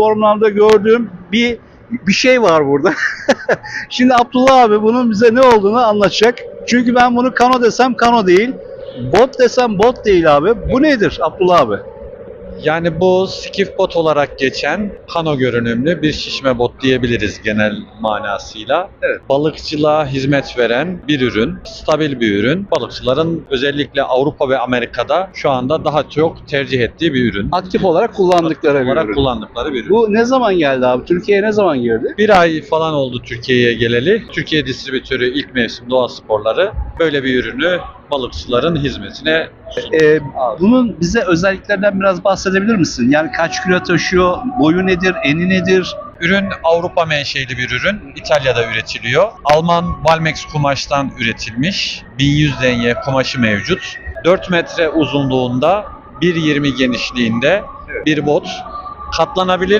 forumlarda gördüğüm bir bir şey var burada. Şimdi Abdullah abi bunun bize ne olduğunu anlatacak. Çünkü ben bunu kano desem kano değil. Bot desem bot değil abi. Bu nedir Abdullah abi? Yani bu skiff bot olarak geçen kano görünümlü bir şişme bot diyebiliriz genel manasıyla. Evet. Balıkçılığa hizmet veren bir ürün, stabil bir ürün. Balıkçıların özellikle Avrupa ve Amerika'da şu anda daha çok tercih ettiği bir ürün. Aktif olarak kullandıkları bir olarak ürün. kullandıkları bir ürün. Bu ne zaman geldi abi? Türkiye'ye ne zaman girdi? Bir ay falan oldu Türkiye'ye geleli. Türkiye distribütörü ilk mevsim doğa sporları böyle bir ürünü balıkçıların hizmetine Ee, bunun bize özelliklerinden biraz bahsedebilir misin? Yani kaç kilo taşıyor, boyu nedir, eni nedir? Ürün Avrupa menşeli bir ürün. İtalya'da üretiliyor. Alman Valmex kumaştan üretilmiş. 1100 denye kumaşı mevcut. 4 metre uzunluğunda, 1.20 genişliğinde bir bot. Katlanabilir